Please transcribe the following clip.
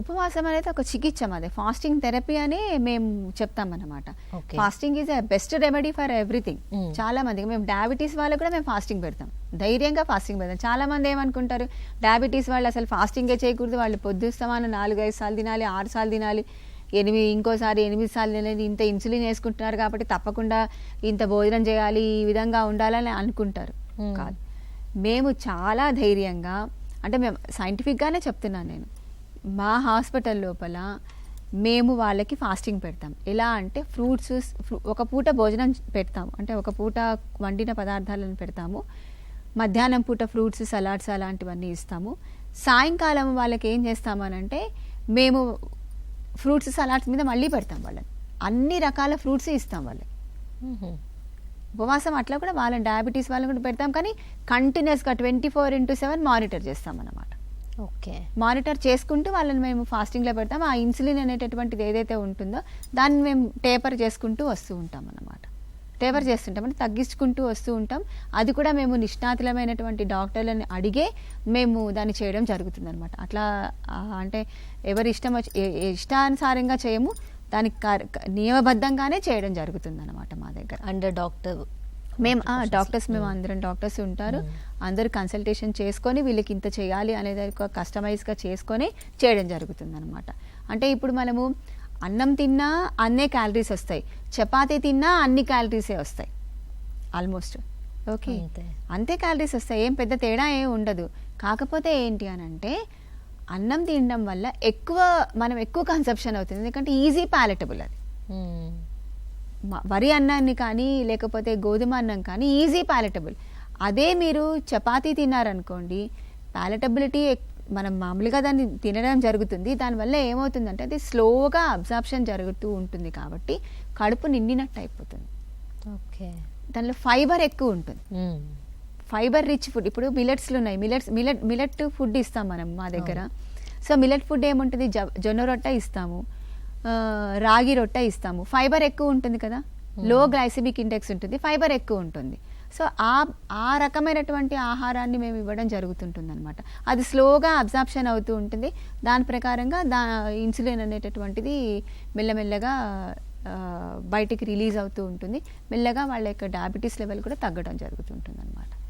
ఉపవాసం అనేది ఒక చికిత్స మాది. ఫాస్టింగ్ థెరపీ అని మేము చెప్తాం అన్నమాట Okay. Fasting is best remedy for everything. చాలా మందికి మేము డయాబెటీస్ వాళ్ళకు కూడా మేము ఫాస్టింగ్ పెడతాం. ధైర్యంగా ఫాస్టింగ్ పెడతాం. చాలా మంది ఏమనుకుంటారు? డయాబెటీస్ వాళ్ళు అసలు ఫాస్టింగే చేయకూడదు. వాళ్ళు పొద్దుస్తమాన నాలుగు ఐదు సార్లు తినాలి ఆరు సార్లు తినాలి ఎనిమిది ఇంకోసారి ఎనిమిది సార్లు తినాలి ఇంత ఇన్సులిన్ వేసుకుంటున్నారు కాబట్టి తప్పకుండా ఇంత భోజనం చేయాలి ఈ విధంగా ఉండాలని అనుకుంటారు. Mm. కాదు. మేము చాలా ధైర్యంగా అంటే మేము సైంటిఫిక్గానే చెప్తున్నాను నేను. మా హాస్పిటల్ లోపల మేము వాళ్ళకి ఫాస్టింగ్ పెడతాం. ఎలా అంటే ఫ్రూట్స్ ఒక పూట భోజనం పెడతాము. అంటే ఒక పూట వండిన పదార్థాలను పెడతాము. మధ్యాహ్నం పూట ఫ్రూట్స్ సలాడ్స్ అలాంటివన్నీ ఇస్తాము. సాయంకాలం వాళ్ళకి ఏం చేస్తామనంటే మేము ఫ్రూట్స్ సలాడ్స్ మీద మళ్ళీ పెడతాం వాళ్ళని. అన్ని రకాల ఫ్రూట్స్ ఇస్తాం వాళ్ళకి. ఉపవాసం అట్లా కూడా వాళ్ళని డయాబెటీస్ వాళ్ళని కూడా పెడతాం. కానీ కంటిన్యూస్గా twenty four into seven monitor చేస్తాం అన్నమాట ఓకే. మానిటర్ చేసుకుంటూ వాళ్ళని మేము ఫాస్టింగ్లో పెడతాం. ఆ ఇన్సులిన్ అనేటటువంటిది ఏదైతే ఉంటుందో దాన్ని మేము టేపర్ చేసుకుంటూ వస్తూ ఉంటాం అన్నమాట. టేపర్ చేస్తుంటాం. అంటే తగ్గించుకుంటూ వస్తూ ఉంటాం. అది కూడా మేము నిష్ణాతులమైనటువంటి డాక్టర్లను అడిగే మేము దాన్ని చేయడం జరుగుతుంది అనమాట అట్లా అంటే ఎవరి ఇష్టం ఇష్టానుసారంగా చేయము దానికి నియమబద్ధంగానే చేయడం జరుగుతుంది అనమాట మా దగ్గర. అండర్ డాక్టర్ మేము డాక్టర్స్ మేము అందరం డాక్టర్స్ ఉంటారు. అందరు కన్సల్టేషన్ చేసుకొని వీళ్ళకి ఇంత చేయాలి అనేది ఒక కస్టమైజ్గా చేసుకొని చేయడం జరుగుతుంది అనమాట అంటే ఇప్పుడు మనము అన్నం తిన్నా అన్నే క్యాలరీస్ వస్తాయి. చపాతీ తిన్నా అన్ని క్యాలరీసే వస్తాయి. ఆల్మోస్ట్ ఓకే అంతే. అంతే క్యాలరీస్ వస్తాయి. ఏం పెద్ద తేడా ఏం ఉండదు. కాకపోతే ఏంటి అని అంటే అన్నం తినడం వల్ల ఎక్కువ మనం ఎక్కువ కన్సప్షన్ అవుతుంది. ఎందుకంటే ఈజీ ప్యాలెటబుల్ అది. మ- వరి అన్నాన్ని కానీ లేకపోతే గోధుమ అన్నం కానీ ఈజీ ప్యాలెటబుల్. అదే మీరు చపాతీ తిన్నారనుకోండి ప్యాలెటబిలిటీ మనం మామూలుగా దాన్ని తినడం జరుగుతుంది. దానివల్ల ఏమవుతుందంటే అది స్లోగా అబ్జార్ప్షన్ జరుగుతూ ఉంటుంది కాబట్టి కడుపు నిండినట్టు అయిపోతుంది. ఓకే. దానిలో ఫైబర్ ఎక్కువ ఉంటుంది. ఫైబర్ రిచ్ ఫుడ్ ఇప్పుడు మిలెట్స్లు ఉన్నాయి. మిలెట్స్ మిలెట్ మిలెట్ ఫుడ్ ఇస్తాం మనం మా దగ్గర. సో మిలెట్ ఫుడ్ ఏముంటుంది? జ- జొన్న రొట్టె ఇస్తాము. రాగి రొట్టె ఇస్తాము. ఫైబర్ ఎక్కువ ఉంటుంది కదా? లో గ్లైసిమిక్ ఇండెక్స్ ఉంటుంది. ఫైబర్ ఎక్కువ ఉంటుంది. సో ఆ ఆ రకమైనటువంటి ఆహారాన్ని మేము ఇవ్వడం జరుగుతుంటుంది అనమాట అది స్లోగా అబ్జార్ప్షన్ అవుతూ ఉంటుంది. దాని ప్రకారంగా దా ఇన్సులిన్ అనేటటువంటిది మెల్లమెల్లగా బయటికి రిలీజ్ అవుతూ ఉంటుంది. మెల్లగా వాళ్ళ యొక్క డయాబెటీస్ లెవెల్ కూడా తగ్గడం జరుగుతుంటుంది అనమాట